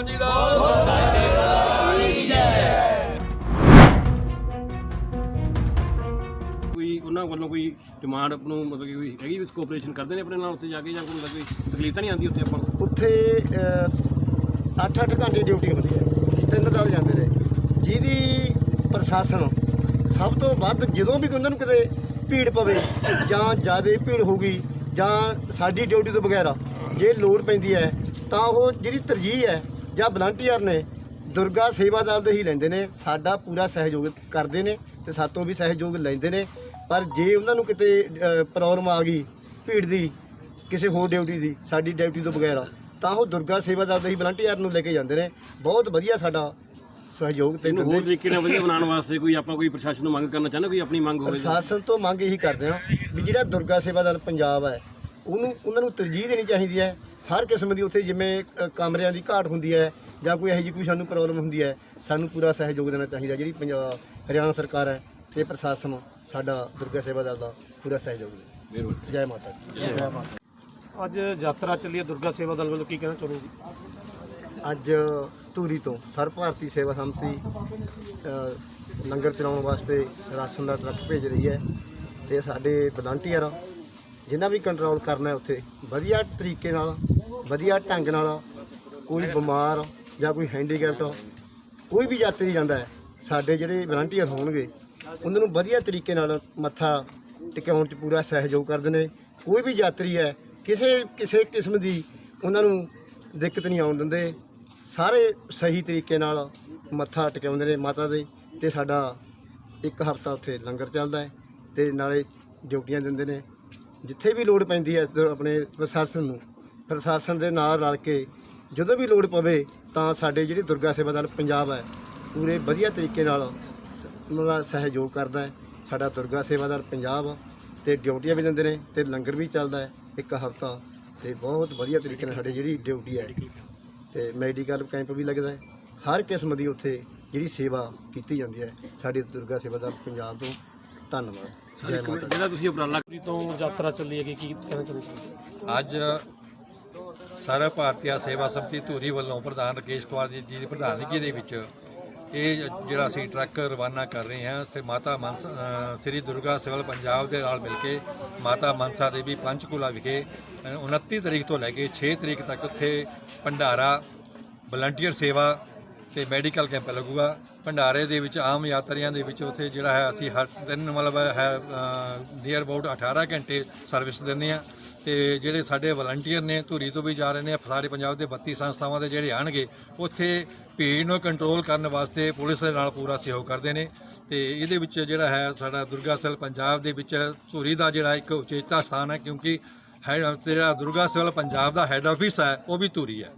ਮਾਨ ਜੀ ਦਾ ਕੋਈ ਉਹਨਾਂ ਵੱਲੋਂ ਕੋਈ ਡਿਮਾਂਡ ਆਪ ਨੂੰ ਮਤਲਬ ਕਿ ਕੋਈ ਹੈਗੀ ਵੀ ਕੋਆਪਰੇਸ਼ਨ ਕਰਦੇ ਨੇ ਆਪਣੇ ਨਾਲ ਉੱਥੇ ਜਾ ਕੇ ਜਾਂ ਕੋਈ ਮਤਲਬ ਕੋਈ ਤਕਲੀਫ ਤਾਂ ਨਹੀਂ ਆਉਂਦੀ ਉੱਥੇ ਆਪਾਂ ਨੂੰ? ਉੱਥੇ 8-8 ਘੰਟੇ ਡਿਊਟੀ ਹੁੰਦੀ ਹੈ, ਤਿੰਨ ਦਲ ਜਾਂਦੇ ਨੇ। ਜਿਹਦੀ ਪ੍ਰਸ਼ਾਸਨ ਸਭ ਤੋਂ ਵੱਧ ਜਦੋਂ ਵੀ ਉਹਨਾਂ ਨੂੰ ਕਿਤੇ ਭੀੜ ਪਵੇ, ਜਾਂ ਜ਼ਿਆਦਾ ਭੀੜ ਹੋਊਗੀ, ਜਾਂ ਸਾਡੀ ਡਿਊਟੀ ਤੋਂ ਵਗੈਰਾ ਜੇ ਲੋੜ ਪੈਂਦੀ ਹੈ, ਤਾਂ ਉਹ ਜਿਹੜੀ ਤਰਜੀਹ ਹੈ ਜਾਂ ਵਲੰਟੀਅਰ ਨੇ ਦੁਰਗਾ ਸੇਵਾ ਦਲ ਦੇ ਹੀ ਲੈਂਦੇ ਨੇ ਸਾਡਾ ਪੂਰਾ ਸਹਿਯੋਗ ਕਰਦੇ ਨੇ ਤੇ ਸਾਤੋਂ ਵੀ ਸਹਿਯੋਗ ਲੈਂਦੇ ਨੇ। ਪਰ ਜੇ ਉਹਨਾਂ ਨੂੰ ਕਿਤੇ ਪ੍ਰੋਬਲਮ ਆ ਗਈ ਭੀੜ ਦੀ ਕਿਸੇ ਹੋਰ ਡਿਊਟੀ ਦੀ ਸਾਡੀ ਡਿਊਟੀ ਤੋਂ ਬਗੈਰ ਤਾਂ ਉਹ ਦੁਰਗਾ ਸੇਵਾ ਦਲ ਦੇ ਹੀ ਵਲੰਟੀਅਰ ਨੂੰ ਲੈ ਕੇ ਜਾਂਦੇ ਨੇ। ਬਹੁਤ ਵਧੀਆ ਸਾਡਾ ਸਹਿਯੋਗ ਤੇ ਇਹਨੂੰ ਹੋਰ ਤਰੀਕੇ ਨਾਲ ਵਧੀਆ ਬਣਾਉਣ ਵਾਸਤੇ ਕੋਈ ਆਪਾਂ ਕੋਈ ਪ੍ਰਸ਼ਾਸਨ ਨੂੰ ਮੰਗ ਕਰਨਾ ਚਾਹੁੰਦੇ ਕੋਈ ਆਪਣੀ ਮੰਗ ਹੋਵੇ ਪ੍ਰਸ਼ਾਸਨ ਤੋਂ ਮੰਗ ਇਹੀ ਕਰਦੇ ਹਾਂ ਵੀ ਜਿਹੜਾ ਦੁਰਗਾ ਸੇਵਾ ਦਲ ਪੰਜਾਬ ਹੈ ਉਹਨੂੰ ਉਹਨਾਂ ਨੂੰ ਤਰਜੀਹ ਦੇਣੀ ਚਾਹੀਦੀ ਹੈ। ਹਰ ਕਿਸਮ ਦੀ ਉੱਥੇ ਜਿਵੇਂ ਅ, ਕਮਰਿਆਂ ਦੀ ਘਾਟ ਹੁੰਦੀ ਹੈ ਜਾਂ ਕੋਈ ਇਹੋ ਜਿਹੀ ਕੋਈ ਸਾਨੂੰ ਪ੍ਰੋਬਲਮ ਹੁੰਦੀ ਹੈ ਸਾਨੂੰ ਪੂਰਾ ਸਹਿਯੋਗ ਦੇਣਾ ਚਾਹੀਦਾ ਜਿਹੜੀ ਪੰਜਾਬ ਹਰਿਆਣਾ ਸਰਕਾਰ ਹੈ ਤੇ ਪ੍ਰਸ਼ਾਸਨ ਸਾਡਾ ਦੁਰਗਾ ਸੇਵਾ ਦਲ ਦਾ ਪੂਰਾ ਸਹਿਯੋਗ ਦੇ ਮਿਹਰਬਾਨੀ ਜੈ ਮਾਤਾ ਦੀ। ਅੱਜ ਯਾਤਰਾ ਚੱਲੀ ਹੈ ਦੁਰਗਾ ਸੇਵਾ ਦਲ ਵੱਲੋਂ ਕੀ ਕਹਿਣਾ ਚਾਹੁੰਦੇ ਜੀ? ਅੱਜ ਧੂਰੀ ਤੋਂ ਸਰ ਭਾਰਤੀ ਸੇਵਾ ਸੰਮਤੀ ਅ, ਲੰਗਰ ਚਲਾਉਣ ਵਾਸਤੇ ਰਾਸ਼ਨ ਦਾ ਟਰੱਕ ਭੇਜ ਰਹੀ ਹੈ ਤੇ ਸਾਡੇ ਵਲੰਟੀਅਰ ਜਿਨ੍ਹਾਂ ਵੀ ਕੰਟਰੋਲ ਕਰਨਾ ਹੈ ਉੱਥੇ ਵਧੀਆ ਤਰੀਕੇ ਨਾਲ ਵਧੀਆ ਢੰਗ ਨਾਲ ਕੋਈ ਬਿਮਾਰ ਜਾਂ ਕੋਈ ਹੈਂਡੀਕੈਪਟ ਕੋਈ ਵੀ ਯਾਤਰੀ ਜਾਂਦਾ ਹੈ, ਸਾਡੇ ਜਿਹੜੇ ਵਲੰਟੀਅਰ ਹੋਣਗੇ, ਉਹਨਾਂ ਨੂੰ ਵਧੀਆ ਤਰੀਕੇ ਨਾਲ ਮੱਥਾ ਟਿਕਾਉਣ 'ਚ ਪੂਰਾ ਸਹਿਯੋਗ ਕਰਦੇ ਨੇ। ਕੋਈ ਵੀ ਯਾਤਰੀ ਹੈ, ਕਿਸੇ ਕਿਸੇ ਕਿਸਮ ਦੀ ਉਹਨਾਂ ਨੂੰ ਦਿੱਕਤ ਨਹੀਂ ਆਉਣ ਦਿੰਦੇ। ਸਾਰੇ ਸਹੀ ਤਰੀਕੇ ਨਾਲ ਮੱਥਾ ਟਿਕਾਉਂਦੇ ਨੇ ਮਾਤਾ ਦੇ ਤੇ ਸਾਡਾ ਇੱਕ ਹਫਤਾ ਉੱਥੇ ਲੰਗਰ ਚੱਲਦਾ ਹੈ ਤੇ ਨਾਲੇ ਡਿਊਟੀਆਂ ਦਿੰਦੇ ਨੇ। ਜਿੱਥੇ ਵੀ ਲੋੜ ਪੈਂਦੀ ਹੈ, ਆਪਣੇ ਪ੍ਰਸ਼ਾਸਨ ਨੂੰ ਪ੍ਰਸ਼ਾਸਨ ਦੇ ਨਾਲ ਰਲ ਕੇ ਜਦੋਂ ਵੀ ਲੋੜ ਪਵੇ ਤਾਂ ਸਾਡੇ ਜਿਹੜੀ ਦੁਰਗਾ ਸੇਵਾ ਦਲ ਪੰਜਾਬ ਹੈ ਪੂਰੇ ਵਧੀਆ ਤਰੀਕੇ ਨਾਲ ਉਹਨਾਂ ਦਾ ਸਹਿਯੋਗ ਕਰਦਾ ਹੈ। ਸਾਡਾ ਦੁਰਗਾ ਸੇਵਾ ਦਲ ਪੰਜਾਬ ਤੇ ਡਿਊਟੀਆਂ ਵੀ ਦਿੰਦੇ ਨੇ ਤੇ ਲੰਗਰ ਵੀ ਚੱਲਦਾ ਹੈ ਇੱਕ ਹਫਤਾ ਤੇ ਬਹੁਤ ਵਧੀਆ ਤਰੀਕੇ ਨਾਲ ਸਾਡੀ ਜਿਹੜੀ ਡਿਊਟੀ ਹੈ ਤੇ ਮੈਡੀਕਲ ਕੈਂਪ ਵੀ ਲੱਗਦਾ ਹੈ। ਹਰ ਕਿਸਮ ਦੀ ਉੱਥੇ ਜਿਹੜੀ ਸੇਵਾ ਕੀਤੀ ਜਾਂਦੀ ਹੈ। ਸਾਡੀ ਦੁਰਗਾ ਸੇਵਾ ਦਲ ਪੰਜਾਬ ਤੋਂ। ਧੰਨਵਾਦ। ਜਿਹੜਾ ਤੁਸੀਂ ਉਪਰਾਲਾ ਤੋਂ ਯਾਤਰਾ ਚੱਲੀ ਹੈ ਕੀ ਕਹਿਣਾ ਚਾਹੁੰਦੇ ਅੱਜ ਸਾਰਾ ਭਾਰਤੀਆ ਸੇਵਾ ਸੰਮਤੀ ਧੂਰੀ ਵੱਲੋਂ ਪ੍ਰਧਾਨ ਰਕੇਸ਼ ਕੁਮਾਰ ਜੀ ਜੀ ਦੀ ਪ੍ਰਧਾਨਗੀ ਦੇ ਵਿੱਚ ਇਹ ਜਿਹੜਾ ਅਸੀਂ ਟਰੱਕ ਰਵਾਨਾ ਕਰ ਰਹੇ ਹਾਂ ਸੇ ਮਾਤਾ ਮਨਸਾ ਸ੍ਰੀ ਦੁਰਗਾ ਸਿਵਲ ਪੰਜਾਬ ਦੇ ਨਾਲ ਮਿਲ ਕੇ ਮਾਤਾ ਮਨਸਾ ਦੇਵੀ ਪੰਚਕੂਲਾ ਵਿਖੇ ਅ, 29 ਤਰੀਕ ਤੋਂ ਲੈ ਕੇ 6 ਤਰੀਕ ਤੱਕ ਉੱਥੇ ਭੰਡਾਰਾ ਵਲੰਟੀਅਰ ਸੇਵਾ ਤੇ ਮੈਡੀਕਲ ਕੈਂਪ ਲੱਗੂਗਾ। ਭੰਡਾਰੇ ਦੇ ਵਿੱਚ, ਆਮ ਯਾਤਰੀਆਂ ਦੇ ਵਿੱਚ ਉੱਥੇ ਜਿਹੜਾ ਹੈ, ਅਸੀਂ ਹਰ ਦਿਨ ਮਤਲਬ ਹੈ ਨੀਅਰ ਅਬਾਊਟ 18 ਘੰਟੇ ਸਰਵਿਸ ਦਿੰਦੇ ਆ ਤੇ ਜਿਹੜੇ ਸਾਡੇ ਵਲੰਟੀਅਰ ਨੇ, ਧੂਰੀ ਤੋਂ ਵੀ ਜਾ ਰਹੇ ਨੇ, ਸਾਰੇ ਪੰਜਾਬ ਦੇ 32 ਸੰਸਥਾਵਾਂ ਦੇ ਜਿਹੜੇ ਆਣਗੇ, ਉੱਥੇ ਭੀੜ ਨੂੰ ਕੰਟਰੋਲ ਕਰਨ ਵਾਸਤੇ ਪੁਲਿਸ ਦੇ ਨਾਲ ਪੂਰਾ ਸਹਿਯੋਗ ਕਰਦੇ ਨੇ। ਤੇ ਇਹਦੇ ਵਿੱਚ ਜਿਹੜਾ ਹੈ, ਸਾਡਾ ਦੁਰਗਾ ਸੈਲ ਪੰਜਾਬ ਦੇ ਵਿੱਚ ਧੂਰੀ ਦਾ ਜਿਹੜਾ ਇੱਕ ਉਚੇਤਾ ਸਥਾਨ ਹੈ, ਕਿਉਂਕਿ ਹੈ, ਜਿਹੜਾ ਦੁਰਗਾ ਸੈਲ ਪੰਜਾਬ ਦਾ ਹੈੱਡ ਆਫਿਸ ਹੈ, ਉਹ ਵੀ ਧੂਰੀ ਹੈ।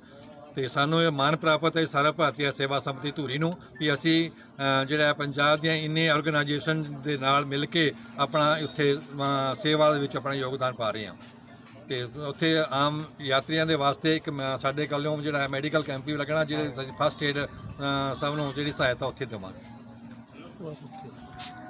ਤੇ ਸਾਨੂੰ ਇਹ ਮਾਣ ਪ੍ਰਾਪਤ ਹੈ ਸਾਰਾ ਭਾਰਤੀ ਸੇਵਾ ਸੰਮਤੀ ਧੂਰੀ ਨੂੰ ਵੀ ਅਸੀਂ ਜਿਹੜਾ ਪੰਜਾਬ ਦੀਆਂ ਇੰਨੇ ਆਰਗੇਨਾਈਜੇਸ਼ਨ ਦੇ ਨਾਲ ਮਿਲ ਕੇ ਆਪਣਾ ਉੱਥੇ ਸੇਵਾ ਦੇ ਵਿੱਚ ਆਪਣਾ ਯੋਗਦਾਨ ਪਾ ਰਹੇ ਹਾਂ। ਤੇ ਉੱਥੇ ਆਮ ਯਾਤਰੀਆਂ ਦੇ ਵਾਸਤੇ ਇੱਕ ਸਾਡੇ ਕੋਲੋਂ ਜਿਹੜਾ ਮੈਡੀਕਲ ਕੈਂਪ ਵੀ ਲੱਗਣਾ ਜਿਹੜੇ ਫਸਟ ਏਡ ਸਭ ਨੂੰ ਜਿਹੜੀ ਸਹਾਇਤਾ ਉੱਥੇ ਦੇਵਾਂਗੇ।